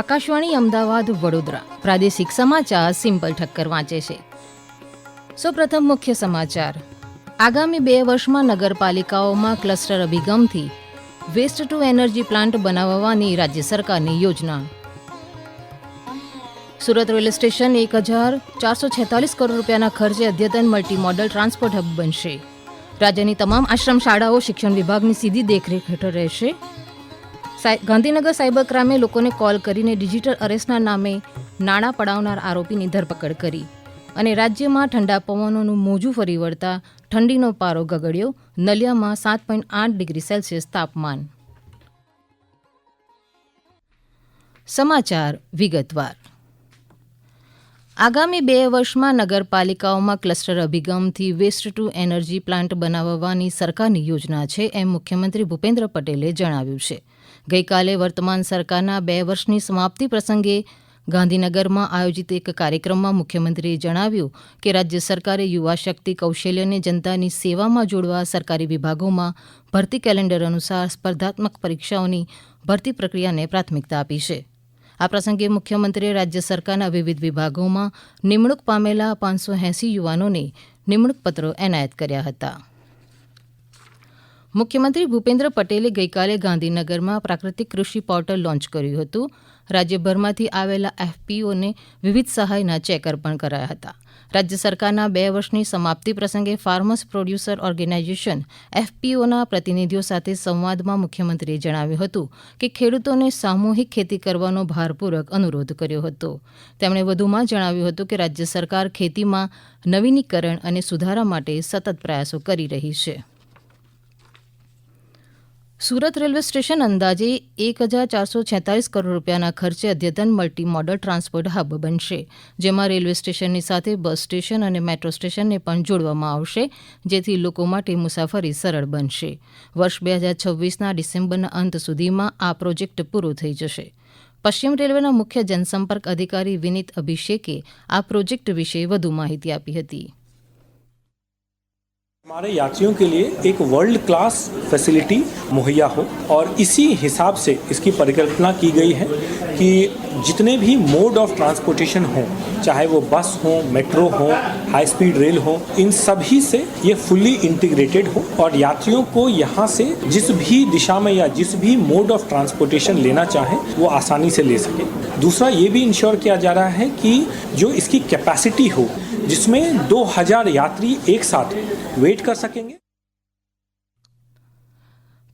આકાશવાણી અમદાવાદ, વડોદરા. પ્રાદેશિક સમાચાર સિમ્પલ ઠક્કર વાંચે છે. સૌપ્રથમ મુખ્ય સમાચાર. આગામી બે વર્ષમાં નગરપાલિકાઓમાં ક્લસ્ટર અભિગમથી વેસ્ટ ટુ એનર્જી પ્લાન્ટ બનાવવાની રાજ્ય સરકારની યોજના. સુરત રેલવે સ્ટેશન એક હજાર ચારસો છેતાલીસ કરોડ રૂપિયાના ખર્ચે અદ્યતન મલ્ટી મોડલ ટ્રાન્સપોર્ટ હબ બનશે. રાજ્યની તમામ આશ્રમ શાળાઓ શિક્ષણ વિભાગની સીધી દેખરેખ હેઠળ રહેશે. ગાંધીનગર સાયબર ક્રાઇમે લોકોને કોલ કરીને ડિજિટલ અરેસ્ટના નામે નાણાં પડાવનાર આરોપીની ધરપકડ કરી અને રાજ્યમાં ઠંડા પવનોનું મોજું ફરી વળતા ઠંડીનો પારો ગગડ્યો, નલિયામાં સાત પોઈન્ટ આઠ ડિગ્રી સેલ્સિયસ તાપમાન. સમાચાર વિગતવાર. આગામી બે વર્ષમાં નગરપાલિકાઓમાં ક્લસ્ટર અભિગમથી વેસ્ટ ટુ એનર્જી પ્લાન્ટ બનાવવાની સરકારની યોજના છે એમ મુખ્યમંત્રી ભૂપેન્દ્ર પટેલે જણાવ્યું છે. ગઈકાલે વર્તમાન સરકારના બે વર્ષની સમાપ્તિ પ્રસંગે ગાંધીનગરમાં આયોજિત એક કાર્યક્રમમાં મુખ્યમંત્રીએ જણાવ્યું કે રાજ્ય સરકારે યુવા શક્તિ કૌશલ્યને જનતાની સેવામાં જોડવા સરકારી વિભાગોમાં ભરતી કેલેન્ડર અનુસાર સ્પર્ધાત્મક પરીક્ષાઓની ભરતી પ્રક્રિયાને પ્રાથમિકતા આપી છે. આ પ્રસંગે મુખ્યમંત્રીએ રાજ્ય સરકારના વિવિધ વિભાગોમાં નિમણૂક પામેલા પાંચસો એંસી યુવાનોને નિમણૂક પત્રો એનાયત કર્યા હતા. મુખ્યમંત્રી ભૂપેન્દ્ર પટેલે ગઈકાલે ગાંધીનગરમાં પ્રાકૃતિક કૃષિ પોર્ટલ લોન્ચ કર્યું હતું. રાજ્યભરમાંથી આવેલા એફપીઓને વિવિધ સહાયના ચેક અર્પણ કરાયા હતા. રાજ્ય સરકારના બે વર્ષની સમાપ્તિ પ્રસંગે ફાર્મર્સ પ્રોડ્યુસર ઓર્ગેનાઇઝેશન એફપીઓના પ્રતિનિધિઓ સાથે સંવાદમાં મુખ્યમંત્રીએ જણાવ્યું હતું કે ખેડૂતોને સામૂહિક ખેતી કરવાનો ભારપૂર્વક અનુરોધ કર્યો હતો. તેમણે વધુમાં જણાવ્યું હતું કે રાજ્ય સરકાર ખેતીમાં નવીનીકરણ અને સુધારા માટે સતત પ્રયાસો કરી રહી છે. સુરત રેલવે સ્ટેશન અંદાજે એક હજાર ચારસો છેતાલીસ કરોડ રૂપિયાના ખર્ચે અદ્યતન મલ્ટી મોડલ ટ્રાન્સપોર્ટ હબ બનશે, જેમાં રેલવે સ્ટેશનની સાથે બસ સ્ટેશન અને મેટ્રો સ્ટેશનને પણ જોડવામાં આવશે, જેથી લોકો માટે મુસાફરી સરળ બનશે. વર્ષ બે હજાર છવ્વીસના ડિસેમ્બરના અંત સુધીમાં આ પ્રોજેક્ટ પૂરો થઈ જશે. પશ્ચિમ રેલવેના મુખ્ય જનસંપર્ક અધિકારી વિનીત અભિષેકે આ પ્રોજેક્ટ વિશે વધુ માહિતી આપી હતી. हमारे यात्रियों के लिए एक वर्ल्ड क्लास फैसिलिटी मुहैया हो और इसी हिसाब से इसकी परिकल्पना की गई है कि जितने भी मोड ऑफ़ ट्रांसपोर्टेशन हों, चाहे वो बस हो मेट्रो हो हाई स्पीड रेल हो, इन सभी से ये फुल्ली इंटीग्रेटेड हो और यात्रियों को यहाँ से जिस भी दिशा में या जिस भी मोड ऑफ़ ट्रांसपोर्टेशन लेना चाहें, वो आसानी से ले सके। दूसरा ये भी इंश्योर किया जा रहा है कि जो इसकी कैपेसिटी हो जिसमें 2000 यात्री एक साथ वेट कर सकेंगे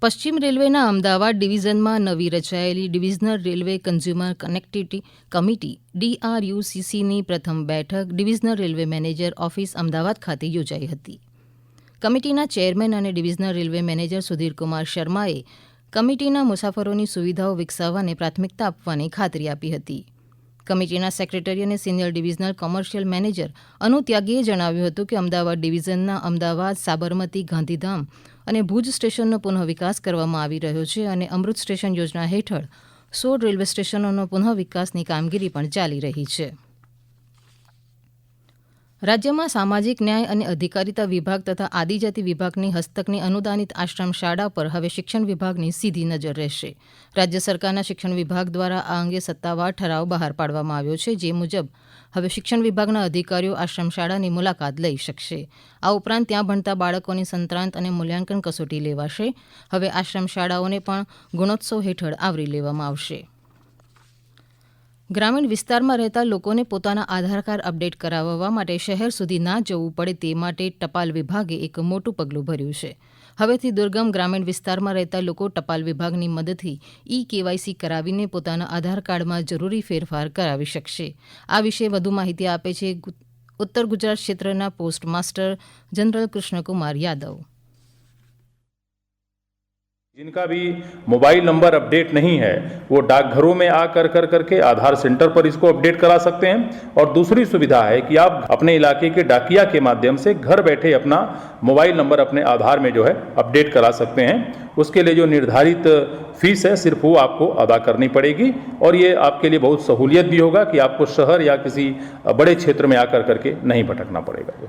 પશ્ચિમ રેલવેના અમદાવાદ ડિવિઝનમાં નવી રચાયેલી divisional railway consumer connectivity committee ડીઆરયુસીસીની પ્રથમ બેઠક divisional railway manager office Ahmedabad ખાતે યોજાઈ હતી કમિટીના ચેરમેન અને ડિવિઝનલ રેલવે મેનેજર સુધીરકુમાર શર્માએ કમિટીના મુસાફરોની સુવિધાઓ વિકસાવવાને પ્રાથમિકતા આપવાની ખાતરી આપી હતી કમિટીના સેક્રેટરી અને સિનિયર ડિવિઝનલ કોમર્શિયલ મેનેજર અનુ ત્યાગીએ જણાવ્યું હતું કે અમદાવાદ ડિવિઝનના અમદાવાદ, સાબરમતી, ગાંધીધામ અને ભુજ સ્ટેશનનો પુનઃ વિકાસ કરવામાં આવી રહ્યો છે અને અમૃત સ્ટેશન યોજના હેઠળ સોળ રેલવે સ્ટેશનોનો પુનઃ વિકાસની કામગીરી પણ ચાલી રહી છે. રાજ્યમાં સામાજિક ન્યાય અને અધિકારીતા વિભાગ તથા આદિજાતિ વિભાગની હસ્તકની અનુદાનિત આશ્રમ શાળા પર હવે શિક્ષણ વિભાગની સીધી નજર રહેશે. રાજ્ય સરકારના શિક્ષણ વિભાગ દ્વારા આ અંગે સત્તાવાર ઠરાવ બહાર પાડવામાં આવ્યો છે, જે મુજબ હવે શિક્ષણ વિભાગના અધિકારીઓ આશ્રમ શાળાની મુલાકાત લઈ શકશે. આ ઉપરાંત ત્યાં ભણતા બાળકોની સંત્રાંત અને મૂલ્યાંકન કસોટી લેવાશે. હવે આશ્રમ શાળાઓને પણ ગુણોત્સવ હેઠળ આવરી લેવામાં આવશે. ગ્રામીણ વિસ્તારમાં રહેતા લોકોને પોતાના આધાર કાર્ડ અપડેટ કરાવવા માટે શહેર સુધી ના જવું પડે તે માટે ટપાલ વિભાગે એક મોટું પગલું ભર્યું છે. હવેથી દુર્ગમ ગ્રામીણ વિસ્તારમાં રહેતા લોકો ટપાલ વિભાગની મદદથી ઈ કેવાયસી કરાવીને પોતાના આધાર કાર્ડમાં જરૂરી ફેરફાર કરાવી શકશે. આ વિશે વધુ માહિતી આપે છે ઉત્તર ગુજરાત ક્ષેત્રના post master general Krishnakumar Yadav. जिनका भी मोबाइल नंबर अपडेट नहीं है, वो डाकघरों में आ कर कर करके आधार सेंटर पर इसको अपडेट करा सकते हैं। और दूसरी सुविधा है कि आप अपने इलाके के डाकिया के माध्यम से घर बैठे अपना मोबाइल नंबर अपने आधार में जो है अपडेट करा सकते हैं। उसके लिए जो निर्धारित फ़ीस है, सिर्फ़ वो आपको अदा करनी पड़ेगी। और ये आपके लिए बहुत सहूलियत भी होगा कि आपको शहर या किसी बड़े क्षेत्र में आकर करके नहीं भटकना पड़ेगा।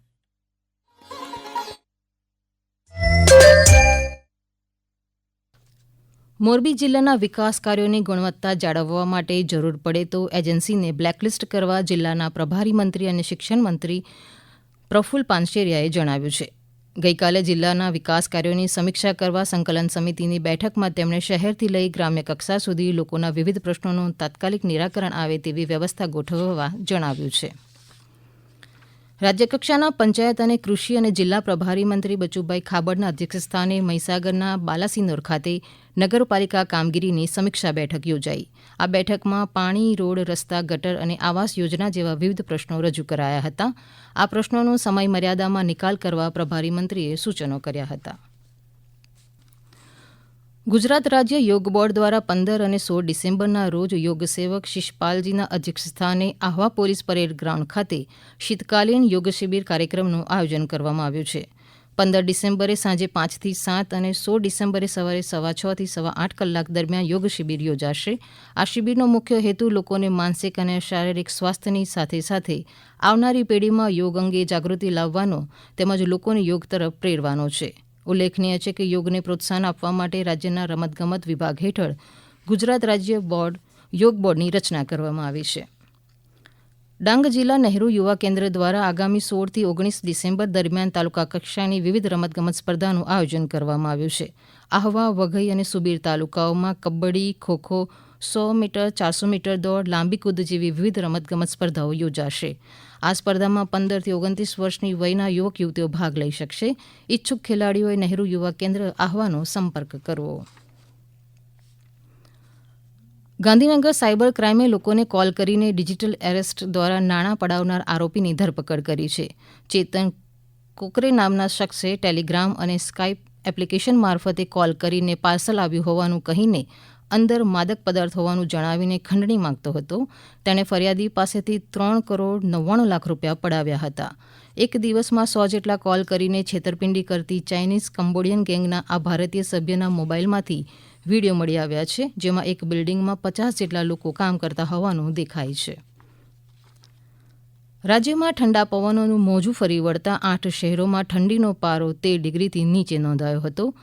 મોરબી જિલ્લાના વિકાસ કાર્યોની ગુણવત્તા જાળવવા માટે જરૂર પડે તો એજન્સીને બ્લેકલિસ્ટ કરવા જિલ્લાના પ્રભારી મંત્રી અને શિક્ષણ મંત્રી પ્રફુલ પાનશેરિયાએ જણાવ્યું છે. ગઈકાલે જિલ્લાના વિકાસ કાર્યોની સમીક્ષા કરવા સંકલન સમિતિની બેઠકમાં તેમણે શહેરથી લઈ ગ્રામ્ય કક્ષા સુધી લોકોના વિવિધ પ્રશ્નોનું તાત્કાલિક નિરાકરણ આવે તેવી વ્યવસ્થા ગોઠવવા જણાવ્યું છે. રાજ્યકક્ષાના પંચાયત અને કૃષિ અને જિલ્લા પ્રભારી મંત્રી બચુભાઈ ખાબડના અધ્યક્ષસ્થાને મહીસાગરના બાલાસિનોર ખાતે નગરપાલિકા કામગીરીની સમીક્ષા બેઠક યોજાઈ. આ બેઠકમાં પાણી, રોડ, રસ્તા, ગટર અને આવાસ યોજના જેવા વિવિધ પ્રશ્નો રજૂ કરાયા હતા. આ પ્રશ્નોનો સમય મર્યાદામાં નિકાલ કરવા પ્રભારી મંત્રીએ સૂચનો કર્યા હતા. ગુજરાત રાજ્ય યોગ બોર્ડ દ્વારા પંદર અને સોળ ડિસેમ્બરના રોજ યોગ સેવક શિષપાલજીના અધ્યક્ષસ્થાને આહવા પોલીસ પરેડ ગ્રાઉન્ડ ખાતે શીતકાલીન યોગ શિબિર કાર્યક્રમનું આયોજન કરવામાં આવ્યું છે. પંદર ડિસેમ્બરે સાંજે પાંચથી સાત અને સોળ ડિસેમ્બરે સવારે સવા છ થી સવા આઠ કલાક દરમિયાન યોગ શિબિર યોજાશે. આ શિબિરનો મુખ્ય હેતુ લોકોને માનસિક અને શારીરિક સ્વાસ્થ્યની સાથે સાથે આવનારી પેઢીમાં યોગ અંગે જાગૃતિ લાવવાનો તેમજ લોકોને યોગ તરફ પ્રેરવાનો છે. ઉલ્લેખનીય છે કે યોગને પ્રોત્સાહન આપવા માટે રાજ્યના રમતગમત વિભાગ હેઠળ ગુજરાત રાજ્ય બોર્ડ યોગ બોર્ડની રચના કરવામાં આવી છે. ડાંગ જિલ્લા નહેરુ યુવા કેન્દ્ર દ્વારા આગામી સોળથી ઓગણીસ ડિસેમ્બર દરમિયાન તાલુકા કક્ષાની વિવિધ રમતગમત સ્પર્ધાનું આયોજન કરવામાં આવ્યું છે. આહવા, વઘઈ અને સુબીર તાલુકાઓમાં કબડ્ડી, ખોખો, સો મીટર, ચારસો મીટર દોડ, લાંબી કૂદ જેવી વિવિધ રમતગમત સ્પર્ધાઓ યોજાશે. આ સ્પર્ધામાં પંદરથી ઓગણત્રીસ વર્ષની વયના યુવક યુવતીઓ ભાગ લઈ શકશે. ઇચ્છુક ખેલાડીઓએ નહેરુ યુવા કેન્દ્ર આહવાનો સંપર્ક કરવો. ગાંધીનગર સાયબર ક્રાઇમે લોકોને કોલ કરીને ડિજિટલ એરેસ્ટ દ્વારા નાણાં પડાવનાર આરોપીની ધરપકડ કરી છે. ચેતન કોકરે નામના શખ્સે ટેલિગ્રામ અને સ્કાઇપ એપ્લિકેશન મારફતે કોલ કરીને પાર્સલ આવ્યું હોવાનું કહીને અંદર માદક પદાર્થ હોવાનું જણાવીને ખંડણી માંગતો હતો. તેણે ફરિયાદી પાસેથી ત્રણ કરોડ નવ્વાણું લાખ રૂપિયા પડાવ્યા હતા. એક દિવસમાં સો જેટલા કોલ કરીને છેતરપિંડી કરતી ચાઇનીઝ કંબોડિયન ગેંગના આ ભારતીય સભ્યના મોબાઈલમાંથી વીડિયો મળી આવ્યા છે, જેમાં એક બિલ્ડિંગમાં પચાસ જેટલા લોકો કામ કરતા હોવાનું દેખાય છે. રાજ્યમાં ઠંડા પવનોનું મોજું ફરી વળતા આઠ શહેરોમાં ઠંડીનો પારો તેર ડિગ્રીથી નીચે નોંધાયો હતો.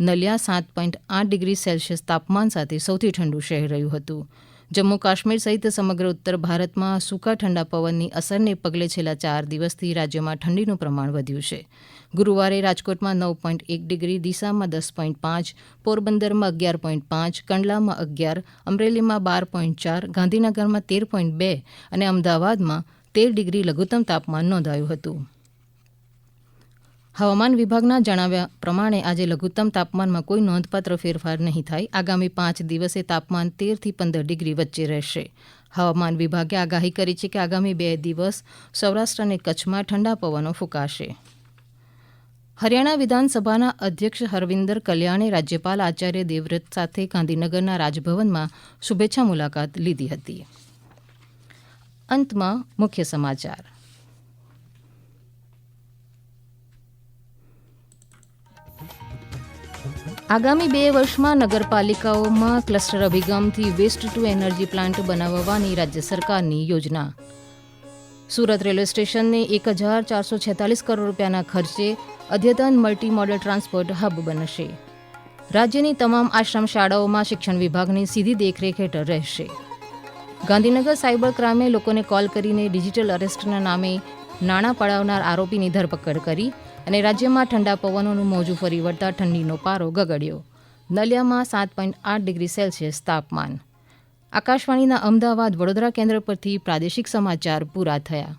નલિયા સાત પોઈન્ટ આઠ ડિગ્રી સેલ્સિયસ તાપમાન સાથે સૌથી ઠંડુ શહેર રહ્યું હતું. જમ્મુ કાશ્મીર સહિત સમગ્ર ઉત્તર ભારતમાં સૂકા ઠંડા પવનની અસરને પગલે છેલ્લા ચાર દિવસથી રાજ્યમાં ઠંડીનું પ્રમાણ વધ્યું છે. ગુરુવારે રાજકોટમાં નવ પોઈન્ટ એક ડિગ્રી દિશામાં દસ પોઈન્ટ પાંચ, પોરબંદરમાં અગિયાર પોઈન્ટ પાંચ, કંડલામાં અગિયાર, અમરેલીમાં બાર પોઈન્ટ ચાર, ગાંધીનગરમાં તેર પોઈન્ટ બે અને અમદાવાદમાં તેર ડિગ્રી લઘુત્તમ તાપમાન નોંધાયું હતું. હવામાન વિભાગના જણાવ્યા પ્રમાણે આજે લઘુત્તમ તાપમાનમાં કોઈ નોંધપાત્ર ફેરફાર નહીં થાય. આગામી પાંચ દિવસે તાપમાન તેરથી પંદર ડિગ્રી વચ્ચે રહેશે. હવામાન વિભાગે આગાહી કરી છે કે આગામી બે દિવસ સૌરાષ્ટ્ર અને કચ્છમાં ઠંડા પવનો ફૂંકાશે. હરિયાણા વિધાનસભાના અધ્યક્ષ હરવિંદર કલ્યાણે રાજ્યપાલ આચાર્ય દેવવ્રત સાથે ગાંધીનગરના રાજભવનમાં શુભેચ્છા મુલાકાત લીધી હતી. અંતમાં મુખ્ય સમાચાર. આગામી બે વર્ષમાં નગરપાલિકાઓમાં ક્લસ્ટર અભિગમથી વેસ્ટ ટુ એનર્જી પ્લાન્ટ બનાવવાની રાજ્ય સરકારની યોજના. સુરત રેલવે સ્ટેશનને એક હજાર ચારસો છેતાલીસ કરોડ રૂપિયાના ખર્ચે અદ્યતન મલ્ટી મોડલ ટ્રાન્સપોર્ટ હબ બનશે. રાજ્યની તમામ આશ્રમ શાળાઓમાં શિક્ષણ વિભાગની સીધી દેખરેખ હેઠળ રહેશે. ગાંધીનગર સાયબર ક્રાઇમે લોકોને કોલ કરીને ડિજિટલ અરેસ્ટના નામે નાણાં પડાવનાર આરોપીની ધરપકડ કરી અને રાજ્યમાં ઠંડા પવનોનું મોજું ફરી વળતા ઠંડીનો પારો ગગડ્યો. નલિયામાં સાત પોઈન્ટ આઠ ડિગ્રી સેલ્સિયસ તાપમાન. આકાશવાણીના અમદાવાદ વડોદરા કેન્દ્ર પરથી પ્રાદેશિક સમાચાર પૂરા થયા.